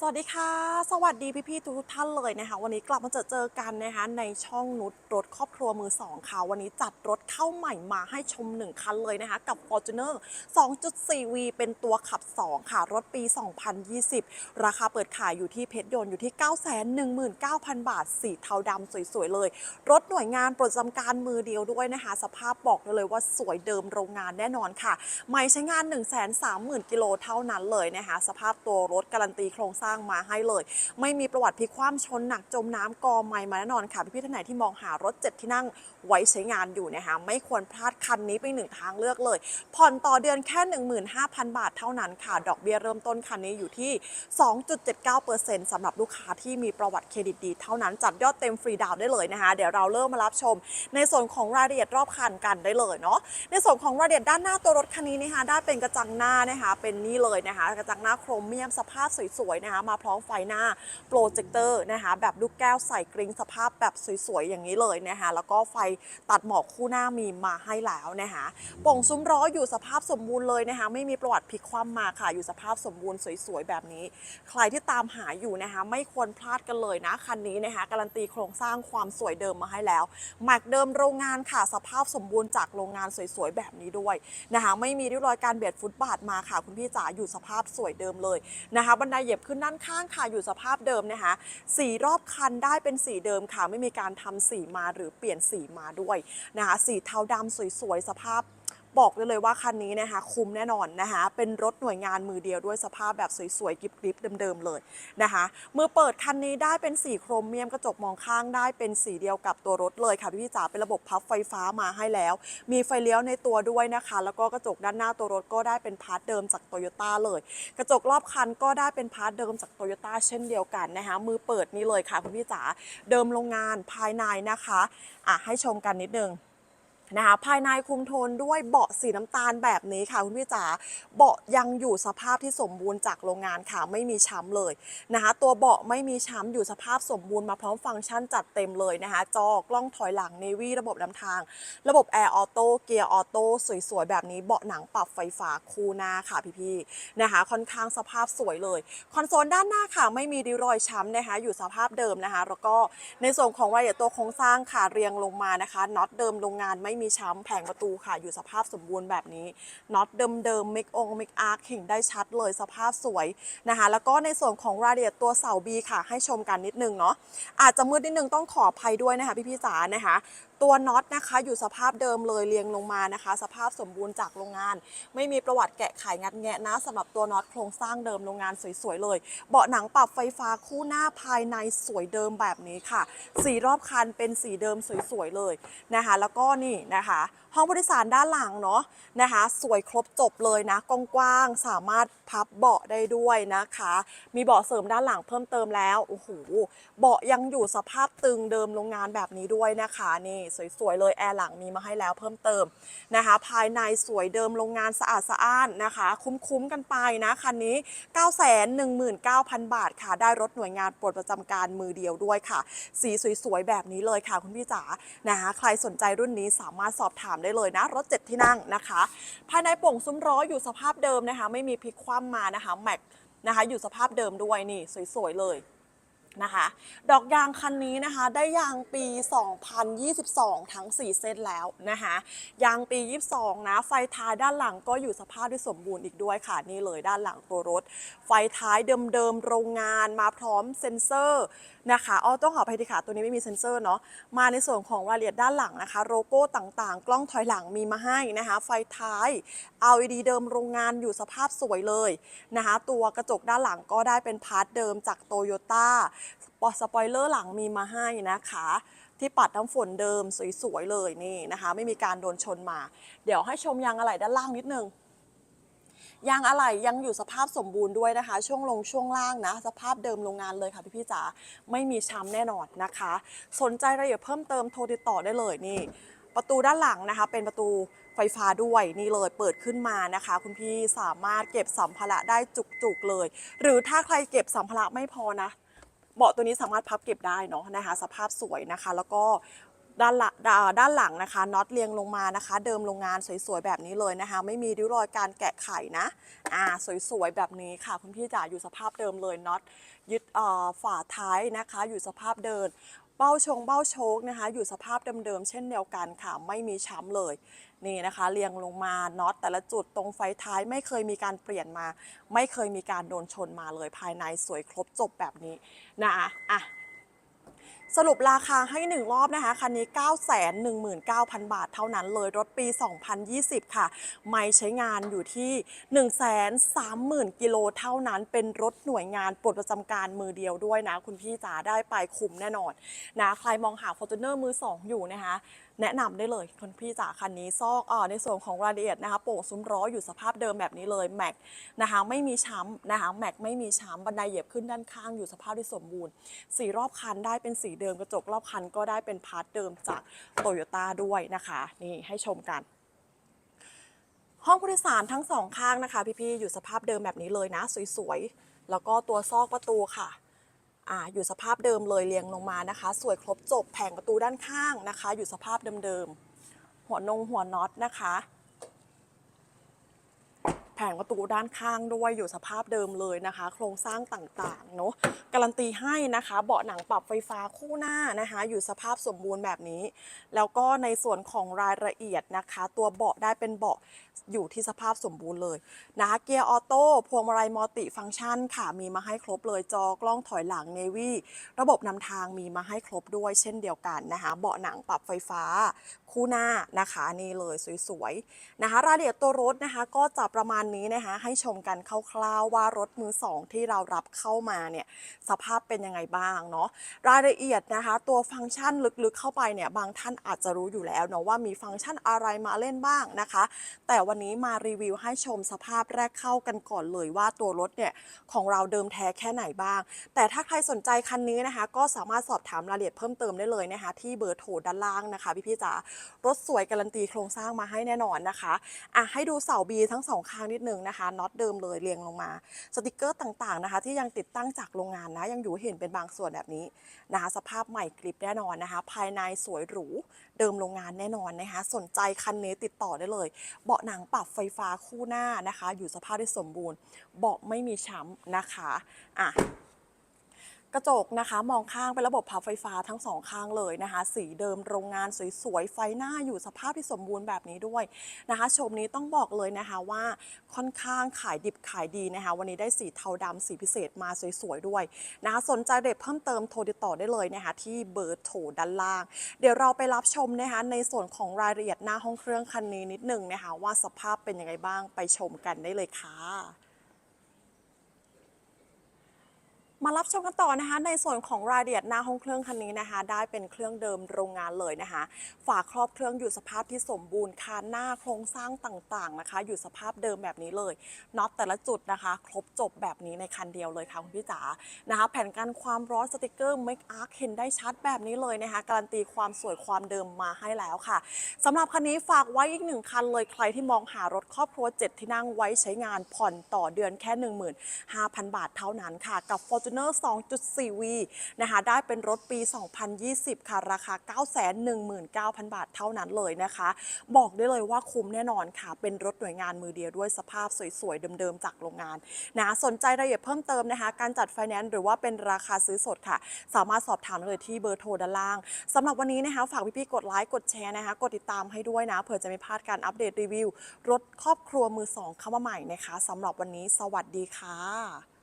สวัสดีค่ะ สวัสดีพี่ๆทุกท่านเลยนะคะ วันนี้กลับมาเจอเจอกันนะคะในช่องนุชรถครอบครัวมือสองค่ะ วันนี้จัดรถเข้าใหม่มาให้ชม 1 คันเลยนะคะ กับ Fortuner 2.4V เป็นตัวขับ 2 ค่ะ รถปี 2020 ราคาเปิดขายอยู่ที่เพชรยนต์อยู่ที่ 919,000 บาท สีเทาดำสวยๆเลย รถหน่วยงานประจำการมือเดียวด้วยนะคะ สภาพบอกเลยว่าสวยเดิมโรงงานแน่นอนค่ะ ไม่ใช้งาน 130,000กิโลเท่านั้นเลยนะคะสภาพตัวรถการันตีโครงสร้างมาให้เลย ไม่มีประวัติพลิกคว่ำชนหนักจมน้ำกอไม่มาแน่นอนค่ะ พี่ๆท่านไหนที่มองหารถเจ็ดที่นั่งไว้ใช้งานอยู่นะคะไม่ควรพลาดคันนี้เป็นหนึ่งทางเลือกเลย ผ่อนต่อเดือนแค่ 15,000 บาทเท่านั้นค่ะ ดอกเบี้ยเริ่มต้นคันนี้อยู่ที่ 2.79%สำหรับลูกค้าที่มีประวัติเครดิตดีเท่านั้นจัดยอดเต็มฟรีดาวน์ได้เลยนะคะเดี๋ยวเราเริ่มมารับชม ในส่วนของรายละเอียดรอบคันกันได้เลยเนาะในส่วนของรายละเอียดด้านหน้าตัวรถคันนี้นะคะได้เป็นกระจังหน้านะคะเป็นนี่เลยนะคะกระจังหน้าโครเมียมสภาพสวยๆนะคะมาพร้อมไฟหน้าโปรเจคเตอร์นะคะแบบลูกแก้วใส่กริงสภาพแบบสวยๆ อย่างนี้เลยนะคะแล้วก็ไฟตัดหมอกคู่หน้ามีมาให้แล้วนะคะป่งซุ้มล้ออยู่สภาพสมบูรณ์เลยนะคะไม่มีประวัติพลิกคว่ำมาค่ะ อยู่สภาพสมบูรณ์สวยๆ แบบนี้ ใครที่ตามหาอยู่นะคะไม่ควรพลาดกันเลยนะคันนี้นะคะการันตีโครงสร้างความสวยเดิมมาให้แล้วแม็กเดิมโรงงานค่ะ สภาพสมบูรณ์จากโรงงานสวยๆ แบบนี้ด้วยนะคะไม่มีริ้วรอยการเบียดฟุตบาทมาค่ะ คุณพี่จ๋าอยู่สภาพสวยเดิมเลยนะคะบันไดเหยียบขึ้นด้านข้างค่ะอยู่สภาพเดิมนะคะ สีรอบคันได้เป็นสีเดิมค่ะ ไม่มีการทำสีมาหรือเปลี่ยนสีมาด้วยนะคะ สีเทาดำสวยๆ สภาพ บอกได้เลยว่าคันนี้นะคะคุ้มแน่นอนนะคะเป็นรถหน่วยงานมือเดียวด้วยสภาพแบบสวยๆกริบๆเดิมๆเลยนะคะมือเปิดคันนี้ได้เป็นสีโครเมียมกระจกมองข้างได้เป็นสีเดียวกับตัวรถเลยค่ะพี่จ๋าเป็นระบบพับไฟฟ้ามาให้แล้ว มีไฟเลี้ยวในตัวด้วยนะคะ แล้วก็กระจกด้านหน้าตัวรถก็ได้เป็นพาร์ทเดิมจากโตโยต้าเลย กระจกรอบคันก็ได้เป็นพาร์ทเดิมจากโตโยต้าเช่นเดียวกันนะคะมือเปิดนี่เลยค่ะคุณพี่จ๋าเดิมโรงงานภายในนะคะอะให้ชมกันนิดนึง นะคะภายในคุมโทนด้วยเบาะสีน้ำตาลแบบนี้ค่ะคุณพี่จ๋าเบาะยังอยู่สภาพที่สมบูรณ์จากโรงงานค่ะไม่มีช้ำเลยนะคะตัวเบาะไม่มีช้ำอยู่สภาพสมบูรณ์มาพร้อมฟังก์ชันจัดเต็มเลยนะคะจอกล้องถอยหลังเนวี่ระบบนำทาง ระบบแอร์ออโต้เกียร์ออโต้สวยๆ แบบนี้เบาะหนังปรับไฟฟ้าคูหน้าค่ะพี่ๆนะคะค่อนข้างสภาพสวยเลย คอนโซลด้านหน้าค่ะไม่มีริรอยช้ำนะคะอยู่สภาพเดิมนะคะแล้วก็ในส่วนของรายละเอียดตัวโครงสร้างค่ะเรียงลงมานะคะน็อตเดิมโรงงานไม่มีช้ำแผงประตูค่ะ อยู่สภาพสมบูรณ์แบบนี้น็อตเดิมๆเมกองเมกอาร์เห็นได้ชัดเลยสภาพสวยนะคะ แล้วก็ในส่วนของรายละเอียดตัวเสาบีค่ะ ให้ชมกันนิดนึงเนาะอาจจะมืดนิดนึงต้องขออภัยด้วยนะคะพี่ๆจ๋านะคะตัวน็อตนะคะอยู่สภาพเดิมเลยเรียงลงมานะคะ สภาพสมบูรณ์จากโรงงาน ไม่มีประวัติแกะไขงัดแงะนะสำหรับตัวน็อตโครงสร้างเดิมโรงงานสวยๆเลย เบาะหนังปรับไฟฟ้าคู่หน้าภายในสวยเดิมแบบนี้ค่ะ สีรอบคันเป็นสีเดิมสวยๆเลยนะคะ แล้วก็นี่นะคะ ห้องผู้โดยสารด้านหลังเนาะนะคะ สวยครบจบเลยนะกว้างๆสามารถพับเบาะได้ด้วยนะคะ มีเบาะเสริมด้านหลังเพิ่มเติมแล้วโอ้โหเบาะยังอยู่สภาพตึงเดิมโรงงานแบบนี้ด้วยนะคะนี่สวยๆเลยแอร์หลังมีมาให้แล้วเพิ่มเติมนะคะ ภายในสวยเดิมโรงงานสะอาดสะอ้านนะคะ คุ้มๆกันไปนะคันนี้ 919,000 บาทค่ะ ได้รถหน่วยงานปลดประจำการมือเดียวด้วยค่ะ สีสวยๆแบบนี้เลยค่ะคุณพี่จ๋านะคะใครสนใจรุ่นนี้สามารถสอบถามได้เลยนะ รถ 7 ที่นั่งนะคะ ภายในโป่งซุ้มล้ออยู่สภาพเดิมนะคะ ไม่มีพลิกคว่ำมานะคะแม็กนะคะอยู่สภาพเดิมด้วยนี่สวยๆเลย นะคะ ดอกยางคันนี้นะคะ ได้ยางปี 2022 ทั้ง 4 เส้นแล้วนะคะ ยางปี 22 นะ ไฟท้ายด้านหลังก็อยู่สภาพที่สมบูรณ์อีกด้วยค่ะ นี่เลยด้านหลังตัวรถ ไฟท้ายเดิมๆ โรงงานมาพร้อมเซ็นเซอร์นะคะอ๋อต้องขออภัยทีค่ะ ตัวนี้ไม่มีเซ็นเซอร์เนาะ มาในส่วนของรายละเอียดด้านหลังนะคะ โลโก้ต่างๆ กล้องถอยหลังมีมาให้นะคะ ไฟท้าย LED เดิมโรงงานอยู่สภาพสวยเลยนะคะ ตัวกระจกด้านหลังก็ได้เป็นพาร์ทเดิมจากโตโยต้าสปอยเลอร์หลังมีมาให้นะคะ ที่ปัดน้ำฝนเดิมสวยๆเลยนี่นะคะ ไม่มีการโดนชนมา เดี๋ยวให้ชมยางอะไหล่ด้านล่างนิดนึงยางอะไหล่ยังอยู่สภาพสมบูรณ์ด้วยนะคะ ช่วงลงช่วงล่างนะ สภาพเดิมโรงงานเลยค่ะพี่พี่จ๋าไม่มีช้ำแน่นอนนะคะ สนใจรายละเอียดเพิ่มเติมโทรติดต่อได้เลยนี่ ประตูด้านหลังนะคะ เป็นประตูไฟฟ้าด้วยนี่เลยเปิดขึ้นมานะคะ คุณพี่สามารถเก็บสัมภาระได้จุกๆเลย หรือถ้าใครเก็บสัมภาระไม่พอนะ เบาะตัวนี้สามารถพับเก็บได้เนาะนะคะ สภาพสวยนะคะ แล้วก็ด้านหลังด้าด้านหลังนะคะน็อตเรียงลงมานะคะ เดิมโรงงานสวยๆแบบนี้เลยนะคะ ไม่มีริ้วรอยการแกะไขนะอ่าสวยๆแบบนี้ค่ะคุณพี่จ๋าอยู่สภาพเดิมเลยน็อตยึดฝาท้ายนะคะ อยู่สภาพเดิน เบ้าชงเบ้าโชกนะคะ อยู่สภาพเดิมๆเช่นเดียวกันค่ะ ไม่มีช้ำเลย นี่นะคะ เรียงลงมาน็อตแต่ละจุดตรงไฟท้ายไม่เคยมีการเปลี่ยนมา ไม่เคยมีการโดนชนมาเลยภายในสวยครบจบแบบนี้นะคะอะ สรุปราคาให้ 1 รอบนะคะ คันนี้ 919,000 บาทเท่านั้นเลยรถปี 2020 ค่ะ ไม่ใช้งานอยู่ที่ 130,000 กิโลเท่านั้น เป็นรถหน่วยงานปลดประจำการมือเดียวด้วยนะ คุณพี่จ๋าได้ไปคุ้มแน่นอนนะใครมองหา Fortuner มือ 2 อยู่นะคะ แนะนำได้เลยคุณพี่จ๋าคันนี้ซอกอในส่วนของรายละเอียดนะคะโป่งซุ้มล้ออยู่สภาพเดิมแบบนี้เลยแม็กนะคะไม่มีช้ำนะคะแม็กไม่มีช้ำบันไดเหยียบขึ้นด้านข้างอยู่สภาพที่สมบูรณ์ สีรอบคันได้เป็นสีเดิมกระจกรอบคันก็ได้เป็นพาร์ทเดิมจากโตโยต้าด้วยนะคะนี่ให้ชมกันห้องผู้โดยสารทั้งสองข้างนะคะ พี่ๆอยู่สภาพเดิมแบบนี้เลยนะ สวยๆ แล้วก็ตัวซอกประตูค่ะ อ่าอยู่สภาพเดิมเลยเรียงลงมานะคะ สวยครบจบแผงประตูด้านข้างนะคะ อยู่สภาพเดิมๆหัวนงหัวน็อตนะคะ แผงประตูด้านข้างด้วยอยู่สภาพเดิมเลยนะคะ โครงสร้างต่างๆเนาะการันตีให้นะคะ เบาะหนังปรับไฟฟ้าคู่หน้านะคะ อยู่สภาพสมบูรณ์แบบนี้ แล้วก็ในส่วนของรายละเอียดนะคะ ตัวเบาะได้เป็นเบาะอยู่ที่สภาพสมบูรณ์เลยนะคะเกียร์ออโต้พวงมาลัยมัลติฟังก์ชันค่ะมีมาให้ครบเลยจอกล้องถอยหลังเนวี่ระบบนำทางมีมาให้ครบด้วยเช่นเดียวกันนะคะ เบาะหนังปรับไฟฟ้าคู่หน้านะคะนี่เลยสวยๆนะคะ รายละเอียดตัวรถนะคะ ก็จะประมาณนี้นะคะให้ชมกันคร่าวๆว่ารถมือสองที่เรารับเข้ามาเนี่ยสภาพเป็นยังไงบ้างเนาะรายละเอียดนะคะ ตัวฟังก์ชันลึกๆเข้าไปเนี่ยบางท่านอาจจะรู้อยู่แล้วเนาะว่ามีฟังก์ชันอะไรมาเล่นบ้างนะคะ แต่วันนี้มารีวิวให้ชมสภาพแรกเข้ากันก่อนเลยว่าตัวรถเนี่ยของเราเดิมแท้แค่ไหนบ้าง แต่ถ้าใครสนใจคันนี้นะคะ ก็สามารถสอบถามรายละเอียดเพิ่มเติมได้เลยนะคะ ที่เบอร์โทรด้านล่างนะคะพี่ๆจ๋ารถสวยการันตีโครงสร้างมาให้แน่นอนนะคะอะให้ดูเสาบีทั้งสองข้างนิิดนึงนะคะน็อตเดิมเลยเรียงลงมาสติกเกอร์ต่างๆนะคะ ที่ยังติดตั้งจากโรงงานนะยังอยู่เห็นเป็นบางส่วนแบบนี้นะคะสภาพใหม่กริบแน่นอนนะคะ ภายในสวยหรูเดิมโรงงานแน่นอนนะคะ สนใจคันนี้ติดต่อได้เลย เบาะหนังปรับไฟฟ้าคู่หน้านะคะ อยู่สภาพที่สมบูรณ์ เบาะไม่มีช้ำนะคะอะ กระจกนะคะ มองข้างเป็นระบบพับไฟฟ้าทั้งสองข้างเลยนะคะ สีเดิมโรงงานสวยๆ ไฟหน้าอยู่สภาพที่สมบูรณ์แบบนี้ด้วยนะคะ ชมนี้ต้องบอกเลยนะคะว่าค่อนข้างขายดิบขายดีนะคะ วันนี้ได้สีเทาดำสีพิเศษมาสวยๆด้วยนะคะสนใจเด็ดเพิ่มเติมโทรติดต่อได้เลยนะคะ ที่เบอร์โทรด้านล่าง เดี๋ยวเราไปรับชมนะคะในส่วนของรายละเอียดหน้าห้องเครื่องคันนี้นิดหนึ่งนะคะ ว่าสภาพเป็นยังไงบ้างไปชมกันได้เลยค่ะ มารับชมกันต่อนะคะ ในส่วนของรายละเอียดหน้าห้องเครื่องคันนี้นะคะ ได้เป็นเครื่องเดิมโรงงานเลยนะคะ ฝาครอบเครื่องอยู่สภาพที่สมบูรณ์คานหน้าโครงสร้างต่างๆนะคะ อยู่สภาพเดิมแบบนี้เลยน็อตแต่ละจุดนะคะ ครบจบแบบนี้ในคันเดียวเลยค่ะคุณพี่จ๋านะคะ แผ่นกันความร้อนสติกเกอร์ Make Arc เห็นได้ชัดแบบนี้เลยนะคะ การันตีความสวยความเดิมมาให้แล้วค่ะสำหรับคันนี้ฝากไว้อีกหนึ่งคันเลยใครที่มองหารถครอบครัว 7 ที่นั่งไว้ใช้งานผ่อนต่อเดือนแค่ 15,000 บาทเท่านั้นค่ะกับ Ford Fortuner 2.4V นะคะได้เป็นรถปี 2020 ค่ะ ราคา 919,000 บาทเท่านั้นเลยนะคะ บอกได้เลยว่าคุ้มแน่นอนค่ะ เป็นรถหน่วยงานมือเดียวด้วยสภาพสวยๆ เดิมๆ จากโรงงานนะสนใจรายละเอียดเพิ่มเติมนะคะ การจัดไฟแนนซ์หรือว่าเป็นราคาซื้อสดค่ะ สามารถสอบถามเลยที่เบอร์โทรด้านล่างสำหรับวันนี้นะคะ ฝากพี่ๆกดไลค์กดแชร์นะคะ กดติดตามให้ด้วยนะเผื่อจะไม่พลาดการอัปเดตรีวิว รถครอบครัวมือสองเข้ามาใหม่นะคะสำหรับวันนี้สวัสดีค่ะ